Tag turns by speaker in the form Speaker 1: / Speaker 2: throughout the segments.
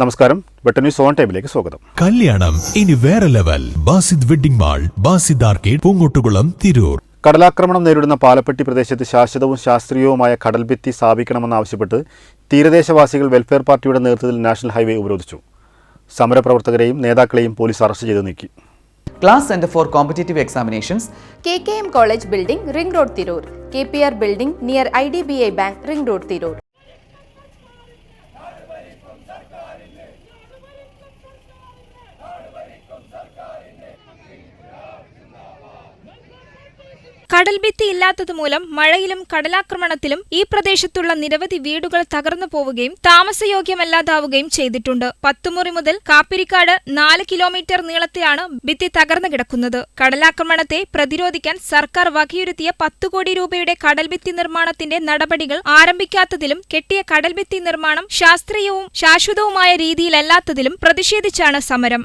Speaker 1: നമസ്കാരം. വെട്ട news on ടൈമിലേക്ക് സ്വാഗതം.
Speaker 2: കല്യാണം. ഇനി വേറെ level. Basid wedding mall Basid arcade Poonkottukulam Tirur.
Speaker 1: കടലാക്രമണം നേരിടുന്ന പാലപ്പെട്ടി പ്രദേശത്ത് ശാശ്വതവും ശാസ്ത്രീയവുമായ കടൽഭിത്തി സ്ഥാപിക്കണമെന്നാവശ്യപ്പെട്ട് തീരദേശവാസികൾ വെൽഫെയർ പാർട്ടിയുടെ നേതൃത്വത്തിൽ നാഷണൽ ഹൈവേ ഉപരോധിച്ചു. സമരപ്രവർത്തകരെയും നേതാക്കളെയും പോലീസ് അറസ്റ്റ് ചെയ്തു നീക്കി.
Speaker 3: Class centre for competitive examinations
Speaker 4: K K M college building ring road Tirur K P R building near I D B I bank ring road Tirur
Speaker 5: കടൽഭിത്തി ഇല്ലാത്തതുമൂലം മഴയിലും കടലാക്രമണത്തിലും ഈ പ്രദേശത്തുള്ള നിരവധി വീടുകൾ തകർന്നു പോവുകയും താമസയോഗ്യമല്ലാതാവുകയും ചെയ്തിട്ടുണ്ട്. പത്തുമുറി മുതൽ കാപ്പിരിക്കാട് നാല് കിലോമീറ്റർ നീളത്തെയാണ് ഭിത്തി തകർന്നു കിടക്കുന്നത്. കടലാക്രമണത്തെ പ്രതിരോധിക്കാൻ സർക്കാർ വകയിരുത്തിയ പത്തു കോടി രൂപയുടെ കടൽഭിത്തി നിർമ്മാണത്തിന്റെ നടപടികൾ ആരംഭിക്കാത്തതിലും കെട്ടിയ കടൽഭിത്തി നിർമ്മാണം ശാസ്ത്രീയവും ശാശ്വതവുമായ രീതിയിലല്ലാത്തതിലും പ്രതിഷേധിച്ചാണ് സമരം.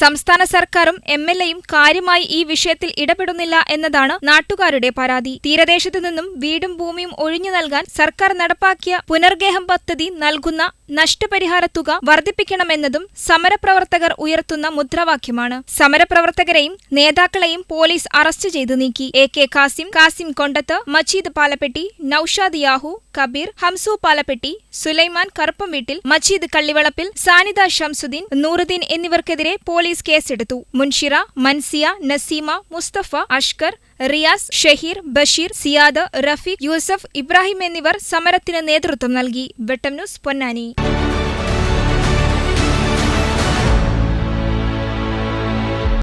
Speaker 5: സംസ്ഥാന സർക്കാരും എം എൽ എയും കാര്യമായി ഈ വിഷയത്തിൽ ഇടപെടുന്നില്ല എന്നതാണ് നാട്ടുകാരുടെ പരാതി. തീരദേശത്തു നിന്നും വീടും ഭൂമിയും ഒഴിഞ്ഞു നൽകാൻ സർക്കാർ നടപ്പാക്കിയ പുനർഗേഹം പദ്ധതി നൽകുന്ന നഷ്ടപരിഹാര തുക വർദ്ധിപ്പിക്കണമെന്നതും സമരപ്രവർത്തകർ ഉയർത്തുന്ന മുദ്രാവാക്യമാണ്. സമരപ്രവർത്തകരെയും നേതാക്കളെയും പോലീസ് അറസ്റ്റ് ചെയ്തു നീക്കി. എ കെ കാസിം കാസിം കൊണ്ടത്ത് മജീദ് പാലപ്പെട്ടി നൌഷാദ് യാഹു കബീർ ഹംസു പാലപ്പെട്ടി സുലൈമാൻ കറുപ്പം വീട്ടിൽ മജീദ് കള്ളിവളപ്പിൽ സാനിദ ഷംസുദ്ദീൻ നൂറുദ്ദീൻ എന്നിവർക്കെതിരെ പോലീസ് കേസെടുത്തു മുൻഷിറ മൻസിയ നസീമ മുസ്തഫ അഷ്കർ റിയാസ് ഷഹീർ ബഷീർ സിയാദ് റഫീഖ് യൂസഫ് ഇബ്രാഹിം എന്നിവർ സമരത്തിന് നേതൃത്വം നൽകി വെട്ടം ന്യൂസ് പൊന്നാനി